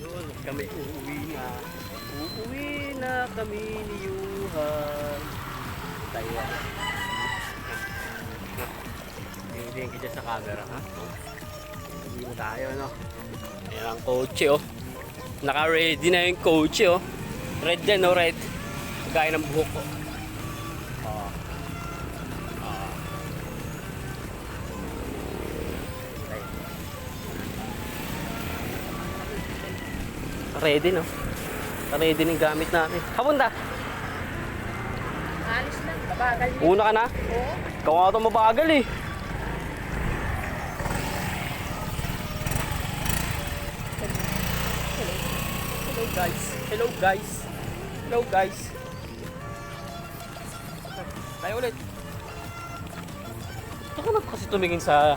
Yun, kami uuwi na. Uuwi na kami ni Yuhan. Tayo. Ka dyan sa camera, ha? Uuwi na tayo, no? Ayan ang kotse, oh. Naka-ready na yung kotse, oh. Red yan, no? Red. Gaya ng buhok. Oh. Ready, no? Ready yung gamit namin. Kapunta! Alis na. Babagal niya. Una ka na? Oo. Ikaw nga ito mabagal eh. Hello guys. Hello guys. Hello guys. Tayo ulit. Ito ka na kasi tumingin sa...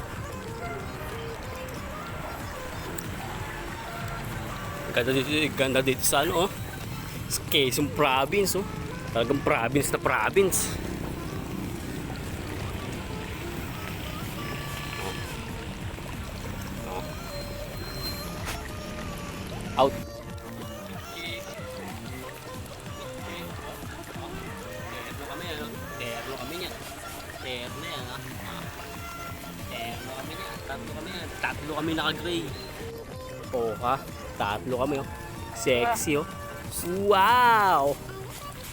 Ganda dito, ganda dito sa ano oh. Quezon Province oh. Talagang province na province. out. Terno kami ano? Terno kami niyan. Terno yan ha. Ah. Terno kami niyan. Tatlo kami yan. Tatlo kami naka-gray. Oo ka. Tatlo kami oh. Sexy oh. Wow!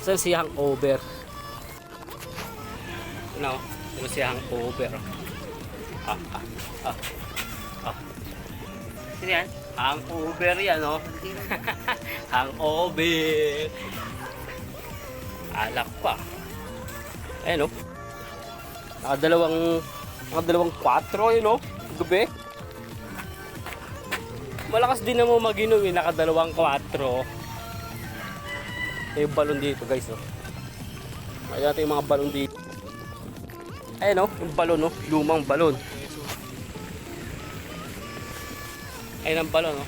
Saan si hangover? Ano? Ano si hangover? Ah, ah, ah. Ah. Sino yan? Hangover yan, oh. Hangover. Alak pa. Ayan, oh. Nakadalawang, nakadalawang 4, yun, oh. Gabi. Malakas din naman mag-inom, eh. Nakadalawang 4. Ito yung balon dito, guys, oh. Ayan natin yung mga balon dito. Ayan, oh. Yung balon, oh. Lumang balon. Ayun ang balon, no?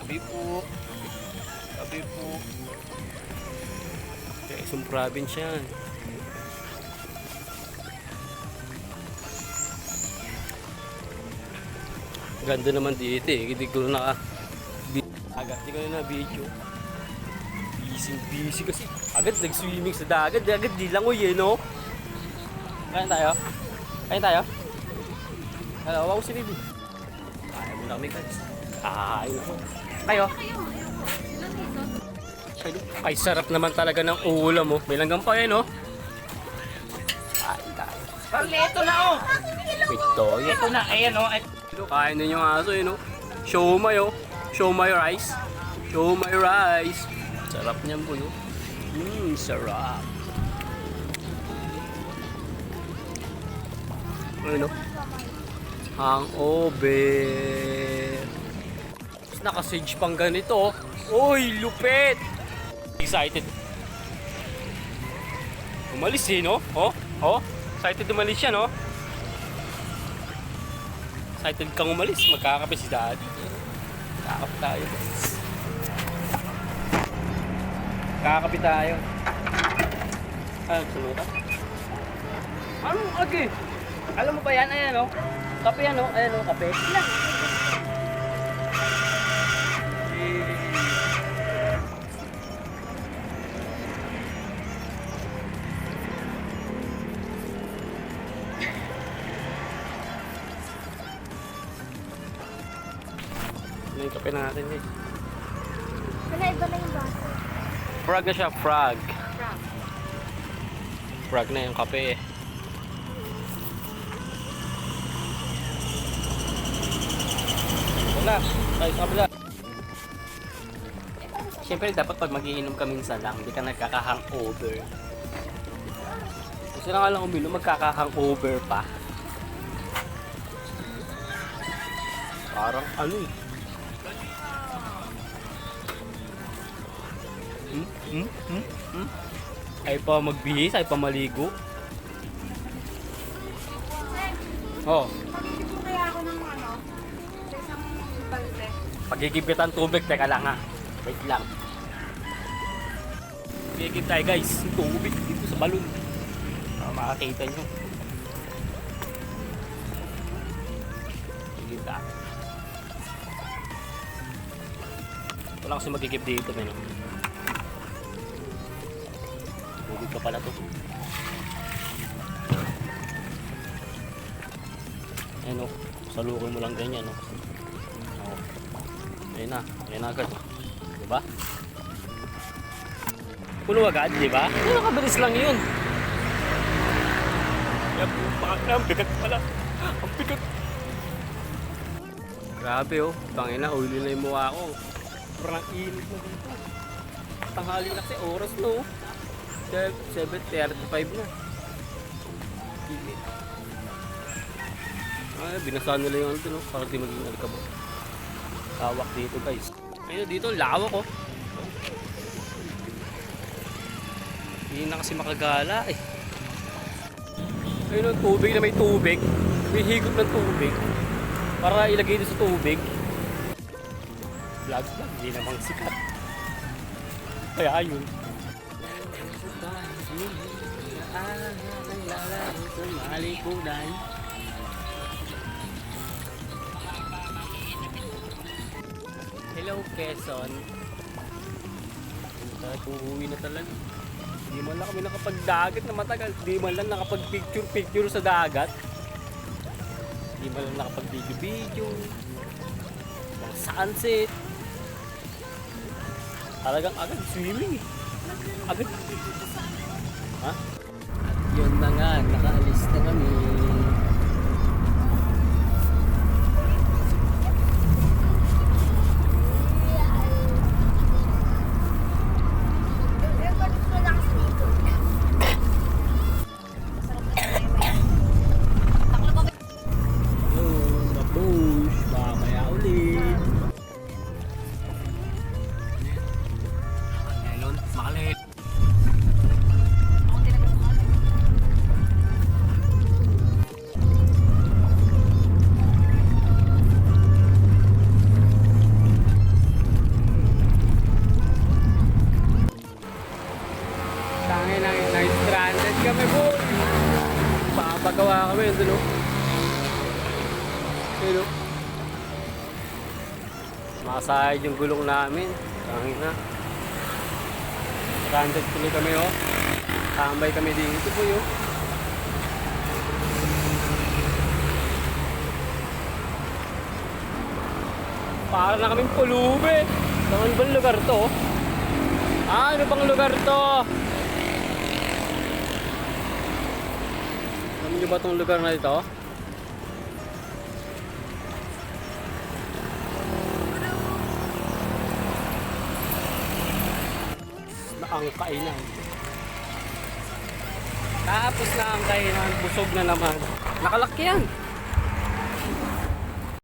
Sabi po. Sabi po. Quezon Province yan. Ganda naman dito eh. Hindi ko na agad hindi ko na video. Busy busy kasi. Agad nag-swimming sa dagat. Agad di lang eh, no? Kain tayo? Kain tayo? Hello, ako si Bibi. Kaya mo kami guys. Kain ako. Kayo? Ay, sarap naman talaga ng ulam mo. May langgam pa yan, oh. Kain tayo. Ito na oh. Ito. Ito na. Ayan oh. Kain din yung aso, yun, oh. Show my, oh. Show my rice. Show my rice. Sarap niyan po, yun. Mmm, sarap. Ayun, oh. Hangover. Naka-sage pang ganito. oh. Uy, lupit! Excited. Umalis eh, no? Oh, oh. Excited umalis siya, no? Excited kang umalis. Magkakape si daddy. Kakap tayo, guys. Kakape tayo. Ah, sunod ka? Anong? Alam mo ba yan? Ayan, oh. Kape yan, oh. Ayan, oh, kape. Ano yung kape natin eh? Wala, iba na yung baso. Frog na siya, frog. Frog. Frog na yung kape eh. Wala, tayo sa kabila. Siyempre dapat pag magiinom ka minsan lang, hindi ka nagkaka-hangover. Gusto na nga lang uminom, magkaka-hangover pa. Parang ano eh. Hmm? Hmm? Hmm? Ay pa magbihis, ay pa maligo. Oh, Pagkikip kaya ako ng ano, sa isang balde. pagigipit ang tubig, teka lang ha. Wait lang. Pagigip tayo guys, tubig dito sa balon. Para makakita nyo. Pagigip tayo. Wala kasi magigib dito, men. Tubig ka pala to. Ayun o, salukin mo lang ganyan, no? Oo. Ayun na, ayun na agad. Diba? Puno agad, di ba? Ano nakabilis lang yun? Yan po, baka ang bigat pala. Ang bigat. Grabe oh, tangina, oily na yung mukha ko. Parang init na dito. Tanghali na kasi oras no. 7.35 na. Init. Ay, binasahan nila yung ano no, para di maging alikabok. Tawak dito guys. Ayun dito, lawak oh. Hindi na kasi makagala eh. Ayun ang tubig na may tubig. May higop ng tubig. Para ilagay doon sa tubig. Vlog vlog, hindi namang sikat. Kaya ayun. Hello, Quezon. Uuwi na talaga. Hindi man lang kami nakapagdagat na matagal. Hindi man lang nakapag-picture-picture sa dagat. Hindi man lang nakapag-video-video. Mga sunset. Talagang agad swimming eh. Agad. Ha? Yun na nga, nakaalis na kami. Dulo. Masahid yung gulong namin. Tangin na. Stranded tuloy kami oh. Tambay kami dito po yun. Para na kaming pulube. Saan bang lugar to? Ah, ano bang lugar to? Alam niyo ba itong lugar na ito? Ang kainan. Tapos na ang kainan, busog na naman. Nakalaki yan.